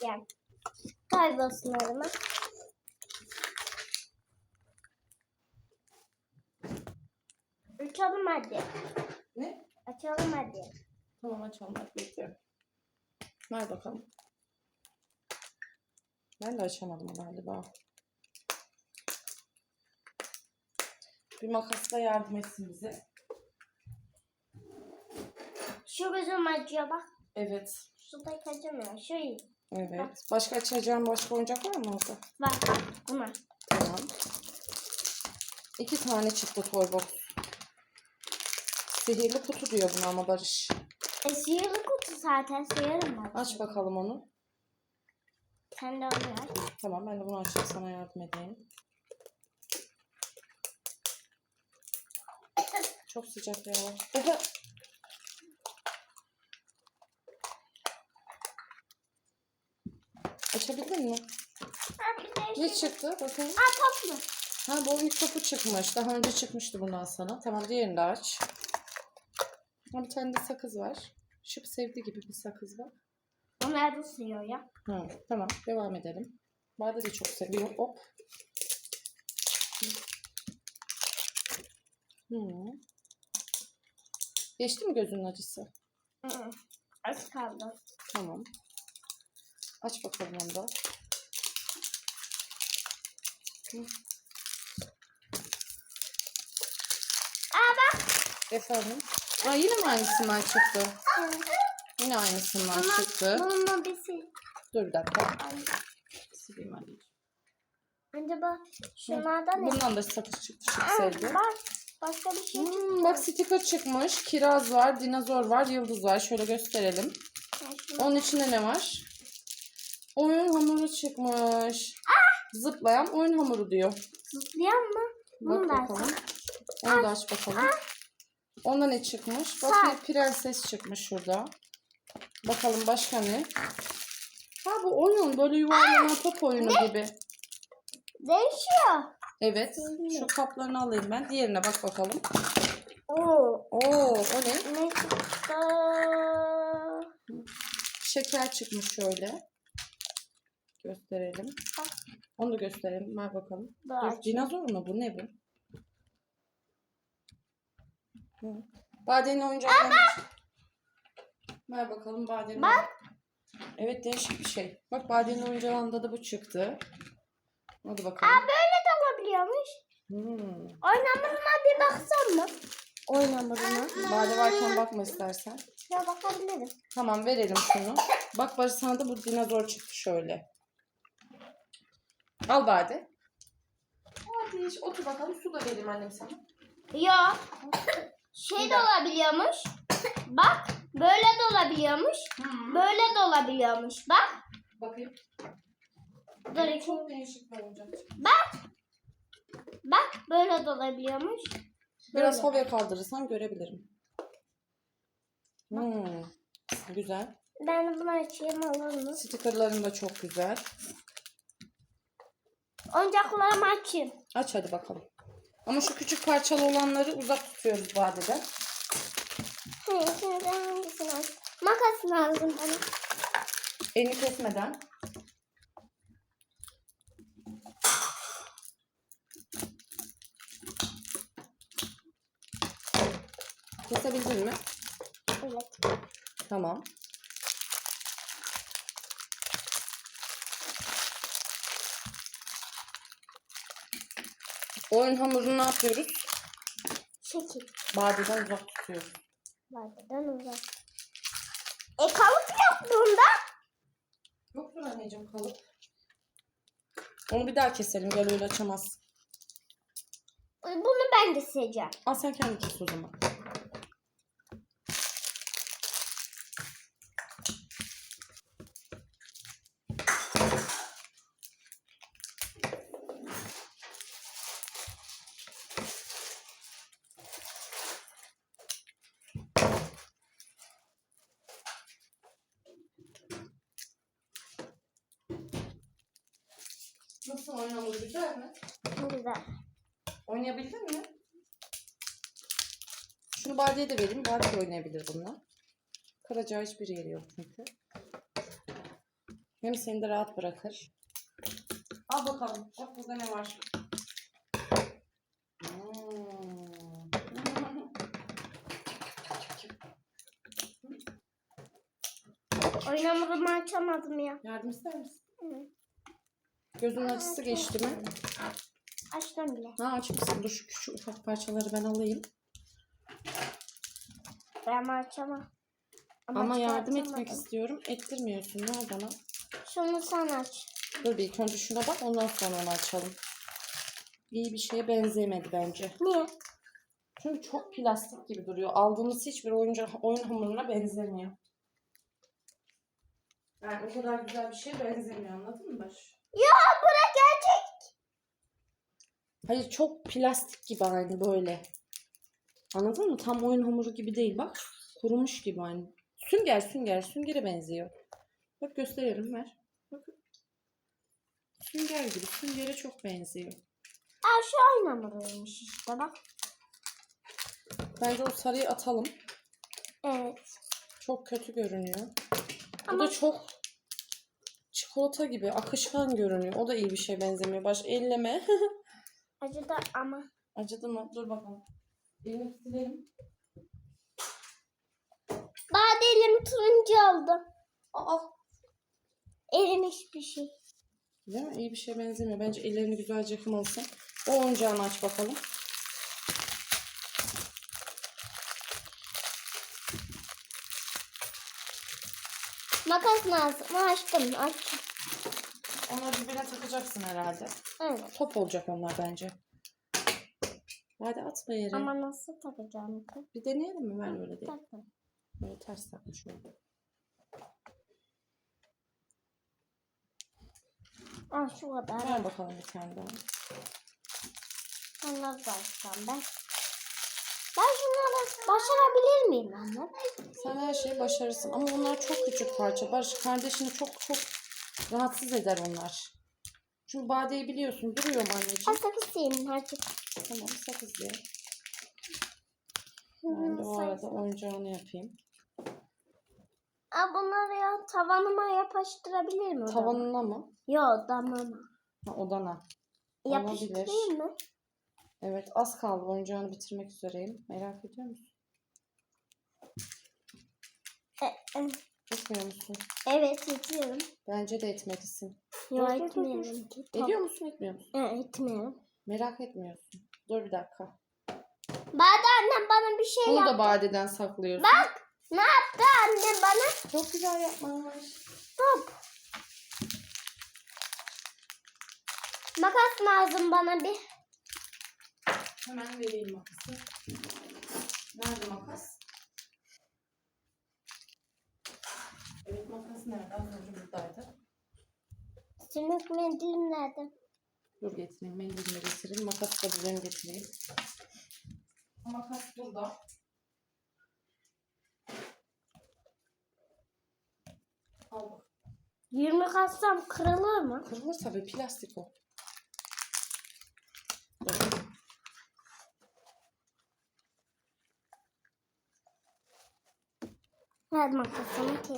Gel. Kaybolsun elime. Açalım hadi. Ne? Açalım hadi. Tamam açalım hadi bekliyorum. Ver bakalım. Ben de açamadım galiba. Bir makasla yardım etsin bize. Şu gözüm acıyor bak. Evet. Şuradaki acımıyor. Şu iyi. Evet. Başka açacağım başka oyuncak var mı orada? Bak buna. Tamam. İki tane çıktı torbox. Sihirli kutu diyor buna ama Barış. E sihirli kutu zaten sıyarım ben. Aç bakalım onu. Sen de onu ver. Tamam ben de bunu açıp sana yardım edeyim. Çok sıcak ya. Mi? Ne çıktı? Bakayım. Aa toplu. Ha bu ilk topu çıkmış. Daha önce çıkmıştı bundan sana. Tamam diğerini de aç. Ha, bir tane de sakız var. Şıp sevdi gibi bir sakız var. Onlar da sıyıyor ya. Hı, tamam devam edelim. Bade de çok seviyor. Hop. Hı. Geçti mi gözünün acısı? Hı. Az kaldı. Tamam. Aç bakalım onu da. Hı. Aa bak. Efendim? Aa, yine mi aynısından çıktı? Yine aynısından Ama çıktı. bununla bir şey. Dur bir dakika. Sileyim anneciğim. Acaba şunlardan ne? Bundan da sakız çıktı. Sevdi. bak. Başka bir şey. Hmm, bak sticker çıkmış. Kiraz var, dinozor var, yıldız var. Şöyle gösterelim. Onun içinde ne var? Oyun hamuru çıkmış. Zıplayan oyun hamuru diyor. Zıplayan mı? Bak Bunu da bakalım. Onu da aç bakalım. Onda ne çıkmış? Bak Sar. bir prenses çıkmış şurada. Bakalım başka ne? Ha bu oyun böyle yuvarlanan top oyunu gibi. Değişiyor. Evet. Şu kaplarını alayım ben. Diğerine bak bakalım. Oo. Oo o ne? Ne çıktı? Şeker çıkmış şöyle. Gösterelim. Onu da gösterelim. Ver bakalım. Daha Dur, dinozor mu bu? Ne bu? Hı. Badenin oyuncaklarını... Ver bakalım Badenin. Bak. Evet değişik bir şey. Bak Badenin oyuncağında da bu çıktı. Hadi bakalım. Aa böyle de olabiliyormuş. Hmm. Oyun hamuruna bir baksan mı? Oyun hamuruna. Bade varken bakma istersen. Ya bakabilirim. Tamam verelim şunu. Bak Barış sana da bu dinozor çıktı şöyle. Al Bade. Hadi otur bakalım su da vereyim annem sana. Ya. Şey de olabiliyormuş. Bak. Böyle de olabiliyormuş. Böyle de olabiliyormuş. Bak. Bakayım. Dur. Çok değişik bir oyuncak. Bak. Böyle de olabiliyormuş. Biraz Böyle. havaya kaldırırsam görebilirim. Hmm. Güzel. Ben bunu açayım olur mu? Stikerlerin de çok güzel. Oyuncaklarımı açayım. Aç hadi bakalım. Ama şu küçük parçalı olanları uzak tutuyoruz badeden. Hayır şimdi hangisini aç? Makas lazım bana. Elini kesmeden. Kesebildin mi? Evet. Tamam. Oyun hamurunu ne yapıyoruz? Şekil. Badeden uzak tutuyoruz. Badeden uzak. E kalıp yok bunda. Yoktur anneciğim kalıp. Onu bir daha keselim. Gel öyle açamaz. Bunu ben de sileceğim. Al sen kendi kes o zaman. Nasıl hamuru güzel mi? Güzel. Oynayabildin mi? Şunu Bade'ye de vereyim. Bade de oynayabilir bununla. Kıracağı hiçbir yeri yok çünkü. Hem seni de rahat bırakır. Al bakalım. Bak burada ne var. Hmm. Oyun hamurumu açamadım ya. Yardım ister misin? Gözünün acısı geçti mi? Açtım bile. Ha açmışsın. Dur şu küçük ufak parçaları ben alayım. Ben açamam. Ama, yardım çıkartamadım. etmek istiyorum. Ettirmiyorsun. Ver bana. Şunu sen aç. Dur bir ilk önce şuna bak ondan sonra onu açalım. İyi bir şeye benzemedi bence. Niye? Çünkü çok plastik gibi duruyor. Aldığımız hiçbir oyuncak oyun hamuruna benzemiyor. Yani o kadar güzel bir şeye benzemiyor anladın mı Baş? Ya bırak gerçek. Hayır çok plastik gibi aynı böyle. Anladın mı? Tam oyun hamuru gibi değil bak. Kurumuş gibi aynı. Sünger sünger süngere benziyor. Bak gösterelim ver. Bakın. Sünger gibi süngere çok benziyor. Aa şu oyun hamuruymuş işte bak. Bence o sarıyı atalım. Evet. Çok kötü görünüyor. Bu Ama- da çok çikolata gibi akışkan görünüyor. O da iyi bir şeye benzemiyor. Baş elleme. Acıdı ama. Acıdı mı? Dur bakalım. Elini silelim. Da elim turuncu oldu. Aa. Erimiş bir şey. Değil mi? İyi bir şeye benzemiyor. Bence ellerini güzelce yıkamalısın. O oyuncağını aç bakalım. Makas lazım. Açtım. Açtım. Onları birbirine takacaksın herhalde. Evet. Top olacak onlar bence. Hadi atma yere. Ama nasıl takacağım? Bir deneyelim mi? Ver öyle değil. Takın. Böyle ters takmış oldu. Aa şu kadar. Ver bakalım bir tane daha. Onları da açacağım ben. Ben şunları başarabilir miyim anne? Sen her şeyi başarırsın ama onlar çok küçük parça. Barış kardeşini çok çok rahatsız eder onlar. Çünkü badeyi biliyorsun duruyor mu Ben anneciğim? sakız yiyeyim artık. Tamam sakız diye. Ben de o arada oyuncağını yapayım. Aa bunları ya tavanıma yapıştırabilir miyim? Tavanına mı? Yok damama. Ha, odana. Olabilir. Yapıştırayım mı? Evet az kaldı oyuncağını bitirmek üzereyim. Merak ediyor musun? E, e, Etmiyor musun? evet ediyorum. Bence de etmelisin. Yok Dur, dur, dur, etmiyorum. Ediyor musun etmiyor musun? E, etmiyorum. Merak etmiyorsun. Dur bir dakika. Bade annem bana bir şey Bunu yaptı. da badeden saklıyorsun. Bak ne yaptı annem bana? Çok güzel yapmış. Hop. Makas lazım bana bir. Hemen vereyim makası. Nerede makas? Evet makas nerede? Az önce buradaydı. Sümük mendilim nerede? Dur getireyim. Mendilimi getireyim. Makası da buradan getireyim. Makas burada. Al bak. 20 kassam kırılır mı? Kırılır tabii. Plastik o. Ver makasımı kes.